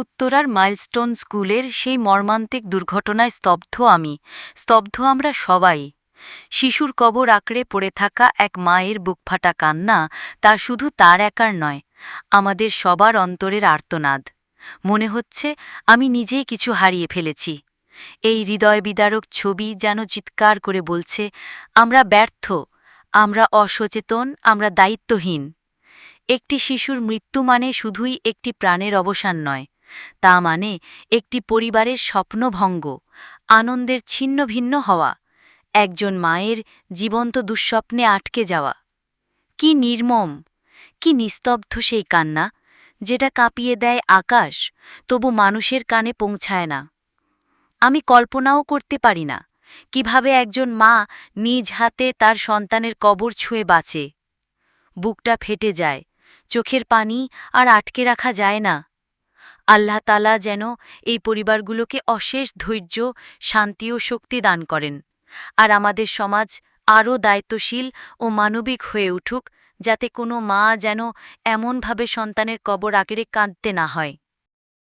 উত্তরার মাইলস্টোন স্কুলের সেই মর্মান্তিক দুর্ঘটনায় স্তব্ধ আমি, স্তব্ধ আমরা সবাই। শিশুর কবর আঁকড়ে পড়ে থাকা এক মায়ের বুকফাটা কান্না তা শুধু তার একার নয়, আমাদের সবার অন্তরের আর্তনাদ। মনে হচ্ছে আমি নিজেই কিছু হারিয়ে ফেলেছি। এই হৃদয় বিদারক ছবি যেন চিৎকার করে বলছে, আমরা ব্যর্থ, আমরা অসচেতন, আমরা দায়িত্বহীন। একটি শিশুর মৃত্যু মানে শুধুই একটি প্রাণের অবসান নয় তা মানে একটি পরিবারের স্বপ্নভঙ্গ, আনন্দের ছিন্ন ভিন্ন হওয়া, একজন মায়ের জীবন্ত দুঃস্বপ্নে আটকে যাওয়া। কি নির্মম, কি নিস্তব্ধ সেই কান্না, যেটা কাঁপিয়ে দেয় আকাশ, তবু মানুষের কানে পৌঁছায় না। আমি কল্পনাও করতে পারি না, কীভাবে একজন মা নিজ হাতে তার সন্তানের কবর ছুঁয়ে বাঁচে। বুকটা ফেটে যায়, চোখের পানি আর আটকে রাখা যায় না। আল্লাহ তালা যেন এই পরিবারগুলোকে অশেষ ধৈর্য, শান্তি ও শক্তি দান করেন। আর আমাদের সমাজ আরও দায়িত্বশীল ও মানবিক হয়ে উঠুক, যাতে কোনো মা যেন এমনভাবে সন্তানের কবর আগেরে কাঁদতে না হয়।